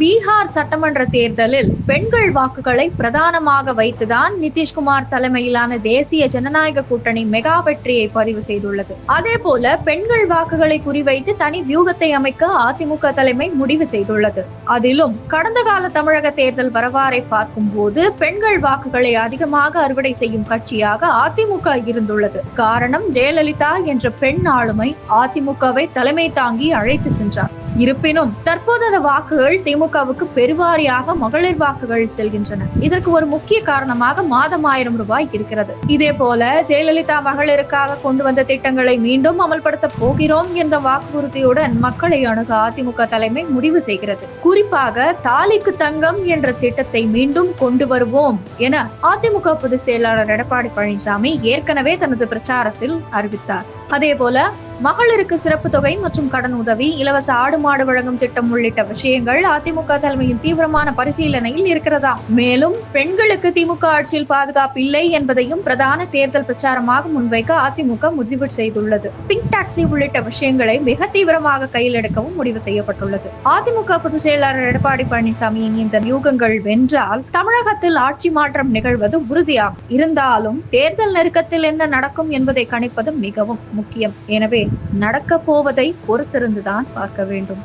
பீகார் சட்டமன்ற தேர்தலில் பெண்கள் வாக்குகளை பிரதானமாக வைத்துதான் நிதிஷ்குமார் தலைமையிலான தேசிய ஜனநாயக கூட்டணி மெகா வெற்றியை பதிவு செய்துள்ளது. அதே போல பெண்கள் வாக்குகளை குறிவைத்து தனி வியூகத்தை அமைக்க அதிமுக தலைமை முடிவு செய்துள்ளது. அதிலும் கடந்த கால தமிழக தேர்தல் வரவாறை பார்க்கும் போது பெண்கள் வாக்குகளை அதிகமாக அறுவடை செய்யும் கட்சியாக அதிமுக இருந்துள்ளது. காரணம் ஜெயலலிதா என்ற பெண் ஆளுமை அதிமுகவை தலைமை தாங்கி அழைத்து சென்றார். இருப்பினும் தற்போது அந்த வாக்குகள் திமுகவுக்கு பெருவாரியாக மகளிர் வாக்குகள் செல்கின்றன. இதற்கு ஒரு முக்கிய காரணமாக மாதம் ஆயிரம் ரூபாய் இருக்கிறது. இதே போல ஜெயலலிதா மகளிருக்காக கொண்டு வந்த திட்டங்களை மீண்டும் அமல்படுத்த போகிறோம் என்ற வாக்குறுதியுடன் மக்களை அணுக அதிமுக தலைமை முடிவு செய்கிறது. குறிப்பாக தாலிக்கு தங்கம் என்ற திட்டத்தை மீண்டும் கொண்டு வருவோம் என அதிமுக பொதுச் செயலாளர் எடப்பாடி பழனிசாமி ஏற்கனவே தனது பிரச்சாரத்தில் அறிவித்தார். அதே போல மகளிருக்கு சிறப்பு தொகை மற்றும் கடன் உதவி இலவச ஆடு மாடு வழங்கும் திட்டம் உள்ளிட்ட விஷயங்கள் அதிமுக தலைமையின் தீவிரமான பரிசீலனையில் இருக்கிறதா? மேலும் பெண்களுக்கு திமுக ஆட்சியில் பாதுகாப்பு இல்லை என்பதையும் பிரதான தேர்தல் பிரச்சாரமாக முன்வைக்க அதிமுக முடிவு செய்துள்ளது. பிங்க் டாக்ஸி உள்ளிட்ட விஷயங்களை மிக தீவிரமாக கையில் எடுக்கவும் முடிவு செய்யப்பட்டுள்ளது. அதிமுக பொதுச் செயலாளர் எடப்பாடி பழனிசாமியின் இந்த வியூகங்கள் வென்றால் தமிழகத்தில் ஆட்சி மாற்றம் நிகழ்வது உறுதியாகும். இருந்தாலும் தேர்தல் நெருக்கத்தில் என்ன நடக்கும் என்பதை கணிப்பது மிகவும் முக்கியம். எனவே நடக்கப் போவதை பொறுத்திருந்துதான் பார்க்க வேண்டும்.